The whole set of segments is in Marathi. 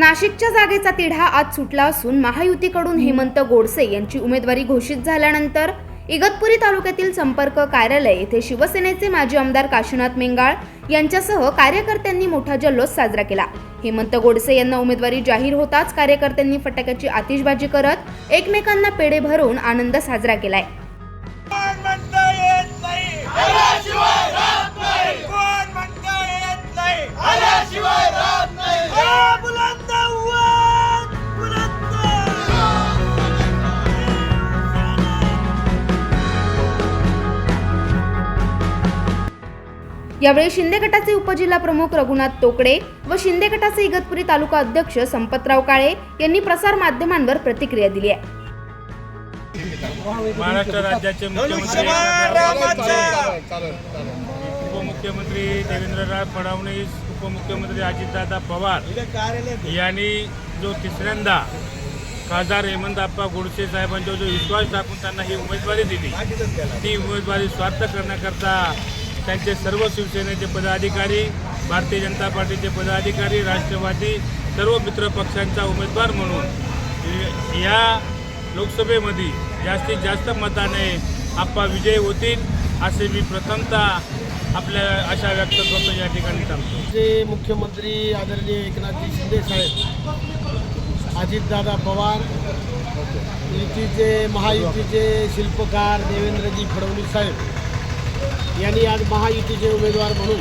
नाशिकच्या जागेचा तिढा आज सुटला असून महायुतीकडून हेमंत गोडसे यांची उमेदवारी घोषित झाल्यानंतर इगतपुरी तालुक्यातील संपर्क कार्यालय येथे शिवसेनेचे माजी आमदार काशीनाथ मेंगाळ यांच्यासह कार्यकर्त्यांनी मोठा जल्लोष साजरा केला. हेमंत गोडसे यांना उमेदवारी जाहीर होताच कार्यकर्त्यांनी फटाक्याची आतिषबाजी करत एकमेकांना पेढे भरून आनंद साजरा केलाय. यावेळी शिंदे गटाचे उपजिल्हा प्रमुख रघुनाथ तोकडे व शिंदे गटाचे इगतपुरी तालुका अध्यक्ष संपतराव काळे यांनी प्रसार माध्यमांवर प्रतिक्रिया दिली आहे. महाराष्ट्र राज्याचे उपमुख्यमंत्री देवेंद्रनाथ फडणवीस उपमुख्यमंत्री अजितदादा पवार यांनी जो तिसऱ्यांदा खासदार हेमंतआप्पा गोडसे साहेबांचा जो विश्वास टाकून त्यांना ही उमेदवारी दिली ती उमेदवारी स्वार्थ करण्याकरता त्यांचे सर्व शिवसेनेचे पदाधिकारी भारतीय जनता पार्टीचे पदाधिकारी राष्ट्रवादी सर्व मित्र पक्षांचा उमेदवार म्हणून या लोकसभेमध्ये जास्तीत जास्त मताने आप्पा विजय होतील असे मी प्रथमतः आपल्या आशा व्यक्त करतो या ठिकाणी सांगतो. जे मुख्यमंत्री आदरणीय एकनाथजी शिंदे साहेब अजितदादा पवार युतीचे महायुतीचे शिल्पकार देवेंद्रजी फडणवीस साहेब यांनी आज महायुतीचे उमेदवार म्हणून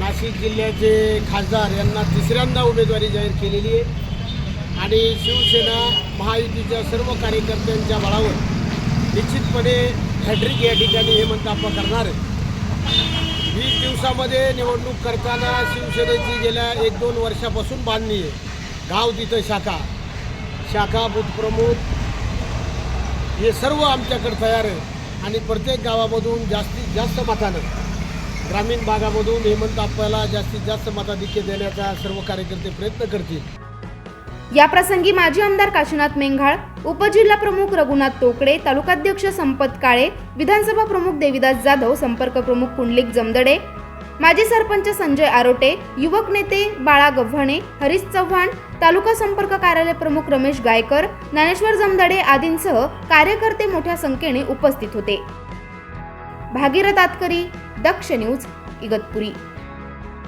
नाशिक जिल्ह्याचे खासदार यांना तिसऱ्यांदा उमेदवारी जाहीर केलेली आहे. आणि शिवसेना महायुतीच्या सर्व कार्यकर्त्यांच्या बळावर निश्चितपणे हॅड्रिक या ठिकाणी हेमंत आप्पा करणार आहे. वीस दिवसामध्ये निवडणूक करताना शिवसेनेची गेल्या एक दोन वर्षापासून बांधणी आहे. गाव तिथं शाखा. शाखा बूथप्रमुख हे सर्व आमच्याकडे तयार आहे आणि प्रत्येक गावामधून जास्तीत जास्त मतानं ग्रामीण भागामधून हेमंत आप्पाला जास्तीत जास्त मताधिक्य देण्याचा सर्व कार्यकर्ते प्रयत्न करतील. या प्रसंगी माजी आमदार काशीनाथ मेंघाळ उपजिल्हा प्रमुख रघुनाथ तोकडे तालुकाध्यक्ष संपत काळे विधानसभा प्रमुख देविदास जाधव संपर्क प्रमुख पुंडलिक जमदडे माजी सरपंच संजय आरोटे युवक नेते बाळा गव्हाणे हरीश चव्हाण तालुका संपर्क कार्यालय प्रमुख रमेश गायकर ज्ञानेश्वर जमदडे आदींसह कार्यकर्ते मोठ्या संख्येने उपस्थित होते. भागीरथ आतकरी दक्ष न्यूज इगतपुरी.